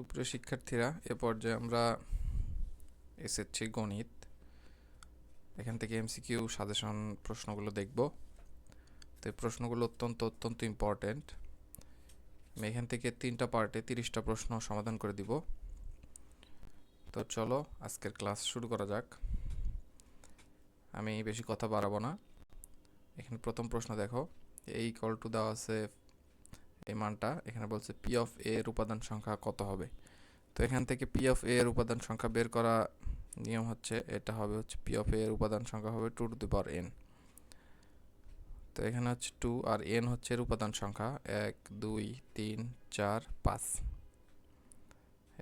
সুপ্রিয় শিক্ষার্থীরা, এ পর্যায়ে আমরা এসেছি গণিত, এখান থেকে এমসিকিউ সাজেশন প্রশ্নগুলো দেখব। তো এই প্রশ্নগুলো অত্যন্ত অত্যন্ত ইম্পর্ট্যান্ট আমি এখান থেকে তিনটা পার্টে তিরিশটা প্রশ্ন সমাধান করে দিব। তো চলো, আজকের ক্লাস শুরু করা যাক। আমি বেশি কথা বাড়াবো না। এখানে প্রথম প্রশ্ন দেখো। এই ইকুয়াল টু দেওয়া আছে এই মানটা এখানে বলছে পি অফ এ এর উপাদান সংখ্যা কত হবে? তো এখান থেকে পি অফ এ এর উপাদান সংখ্যা বের করা নিয়ম হচ্ছে, এটা হবে হচ্ছে পি অফ এ এর উপাদান সংখ্যা হবে two to the power N তো এখানে হচ্ছে টু আর এন হচ্ছে এর উপাদান সংখ্যা, এক, দুই, তিন, চার, পাঁচ।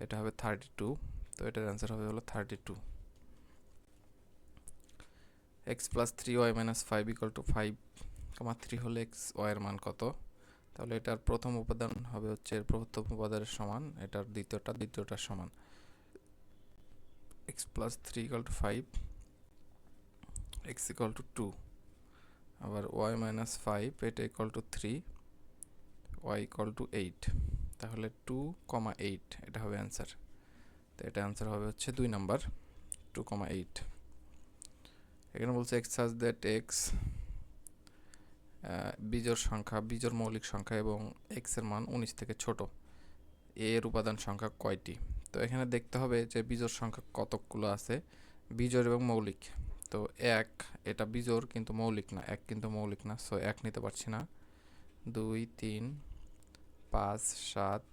এটা হবে থার্টি টু তো এটার অ্যান্সার হবে হলো thirty two X plus three Y minus five equal to five comma three হলে এক্স ওয়াইয়ের মান কত? তাহলে এটার প্রথম উপাদান হবে হচ্ছে এর প্রথম উপাদানের সমান, এটার দ্বিতীয়টা দ্বিতীয়টার সমান। X plus three equal to five X equal to two আবার ওয়াই মাইনাস ফাইভ এটা equal to three Y equal to eight তাহলে টু কমা এইট এটা হবে অ্যান্সার তো এটা অ্যান্সার হবে হচ্ছে দুই নাম্বার টু কমা এইট এখানে বলছে এক্স সাজ দ্যাট এক্স বীজোর সংখ্যা বীজোর মৌলিক সংখ্যা এবং এক্সের মান উনিশ থেকে ছোট। এর উপাদান সংখ্যা কয়টি? তো এখানে দেখতে হবে যে বীজোর সংখ্যা কতকগুলো আছে বীজোর এবং মৌলিক। তো এক, এটা বীজোর কিন্তু মৌলিক না, এক কিন্তু মৌলিক না সো এক নিতে পারছি না। দুই, তিন, পাঁচ, সাত,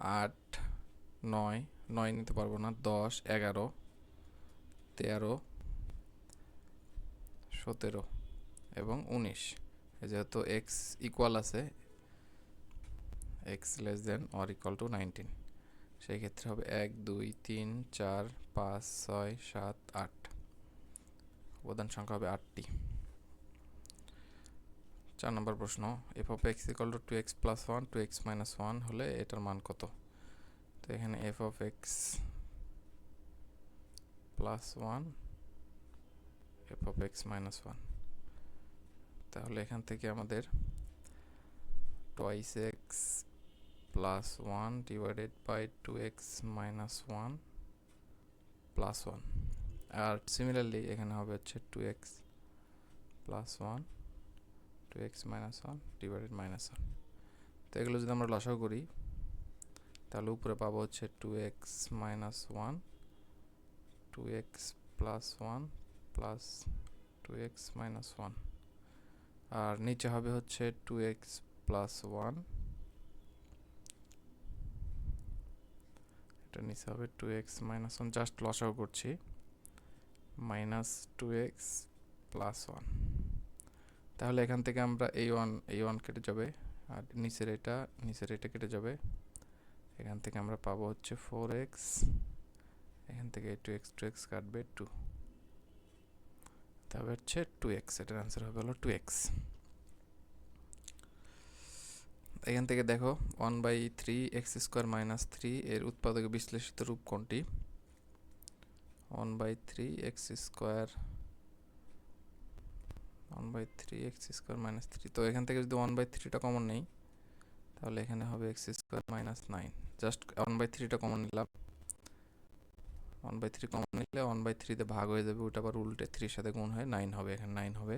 আট, নয় নয় নিতে পারব না, দশ, এগারো, তেরো, সতেরো। এবং উনিশ। যেহেতু এক্স ইকুয়াল আছে X less than or equal to nineteen সেই ক্ষেত্রে হবে এক, দুই, তিন, চার, পাঁচ, ছয়, সাত, আট। উপাদান সংখ্যা হবে আটটি। চার নম্বর প্রশ্ন F of X equal to two X plus one two X minus one হলে এটার মান কত? তো এখানে F of X plus one F of X minus one তাহলে এখান থেকে আমাদের twice X plus one divided by two X minus one plus one R similarly এখানে হবে হচ্ছে two X plus one two X minus one divided minus one তো এগুলো যদি আমরা লসাও করি, তাহলে উপরে পাবো হচ্ছে two X minus one two X plus one plus two X minus one আর নিচে হবে হচ্ছে টু এক্স প্লাস ওয়ান এটা নিচে হবে two X minus one just লসাও করছি। Minus two X plus one তাহলে এখান থেকে আমরা এই ওয়ান এই ওয়ান কেটে যাবে। আর নিচের এটা নিচের এটা কেটে যাবে। এখান থেকে আমরা পাবো হচ্ছে ফোর এক্স এখান থেকে টু এক্স টু এক্স কাটবে টু তবে হচ্ছে টু এক্স এটার অ্যান্সার হবে হলো টু এক্স এখান থেকে দেখো one by three X square minus three এর উৎপাদকে বিশ্লেষিত রূপ কোনটি? One by three X square one by three X square minus three তো এখান থেকে যদি ওয়ান বাই থ্রিটা কমন নেই, তাহলে এখানে হবে X square minus nine just one by থ্রিটা কমন নিলাম। ওয়ান বাই থ্রি কমন নিলে ওয়ান বাই থ্রিতে ভাগ হয়ে যাবে, ওটা আবার উল্টে থ্রির সাথে গুণ হয় নাইন হবে, এখানে নাইন হবে।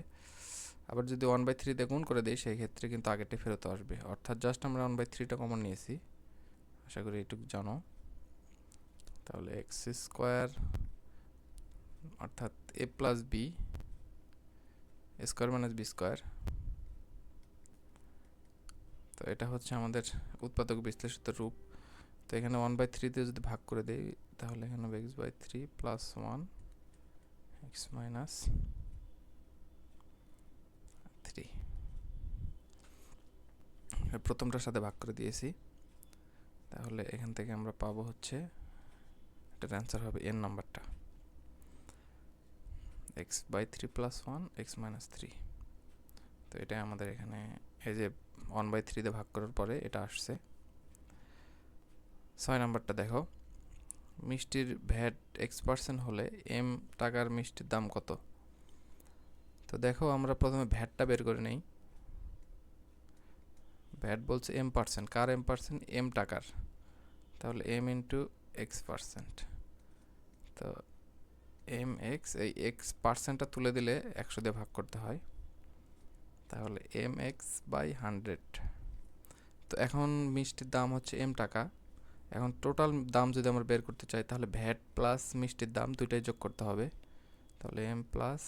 আবার যদি ওয়ান বাই থ্রিতে গুণ করে দিই, সেই ক্ষেত্রে কিন্তু আগেরটা ফেরত আসবে। অর্থাৎ জাস্ট আমরা ওয়ান বাই থ্রিটা কমন নিয়েছি। আশা করি এইটুকু জানো। তাহলে এক্স স্কোয়ার অর্থাৎ A plus B square minus B square তো এটা হচ্ছে আমাদের উৎপাদক বিশ্লেষিত রূপ। তো এখানে ওয়ান বাই থ্রিতে যদি ভাগ করে দিই, তাহলে এখানে হবে X by three plus one X minus three প্রথমটার সাথে ভাগ করে দিয়েছি। তাহলে এখান থেকে আমরা পাবো হচ্ছে, এটার অ্যান্সার হবে এন নাম্বারটা X by three plus one X minus three তো এটাই আমাদের এখানে, এই যে ওয়ান বাই থ্রিতে ভাগ করার পরে এটা আসছে। ছয় নাম্বারটা দেখো। মিষ্টির ভ্যাট এক্স পার্সেন্ট হলে এম টাকার মিষ্টির দাম কত? তো দেখো, আমরা প্রথমে ভ্যাটটা বের করে নেই। ভ্যাট বলছে এম পার্সেন্ট কার এম পার্সেন্ট এম টাকার। তাহলে এম ইন্টু এক্স পার্সেন্ট তো এম এক্স এই এক্স পার্সেন্টটা তুলে দিলে একশো দিয়ে ভাগ করতে হয়। তাহলে এম এক্স বাই হান্ড্রেড তো এখন মিষ্টির দাম হচ্ছে এম টাকা। এখন টোটাল দাম যদি আমরা বের করতে চাই, তাহলে ভ্যাট প্লাস মিষ্টির দাম দুইটাই যোগ করতে হবে। তাহলে M plus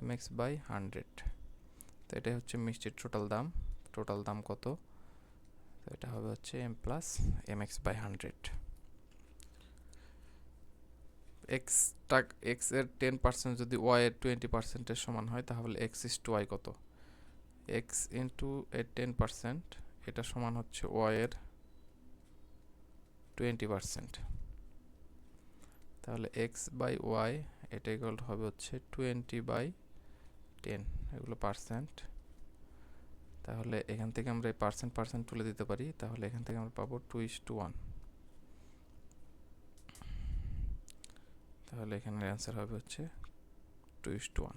M X by hundred তো এটাই হচ্ছে মিষ্টির টোটাল দাম। টোটাল দাম কত? তো এটা হবে হচ্ছে M plus M X by hundred X টাক এক্সের টেন পার্সেন্ট যদি ওয়াই এর টোয়েন্টি পার্সেন্টের সমান হয়, তাহলে এক্স ইস টু ওয়াই কত? এক্স ইন্টু এর টেন পার্সেন্ট এটা সমান হচ্ছে ওয়াই এর টোয়েন্টি পার্সেন্ট। তাহলে এক্স বাই ওয়াই এটা ইকুয়াল হবে হচ্ছে টোয়েন্টি বাই টেন, এগুলো পার্সেন্ট তাহলে এখান থেকে আমরা এই পার্সেন্ট পার্সেন্ট তুলে দিতে পারি, তাহলে এখান থেকে আমরা পাবো টু ইস টু ওয়ান তাহলে এখানের অ্যান্সার হবে হচ্ছে টু ইস টু ওয়ান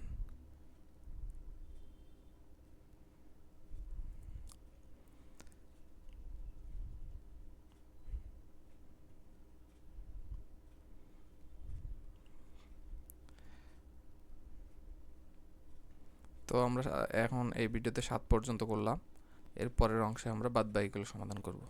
তো আমরা এখন এই ভিডিওতে সাত পর্যন্ত করলাম। এর পরের অংশে আমরা বাদ বাকিগুলো সমাধান করব।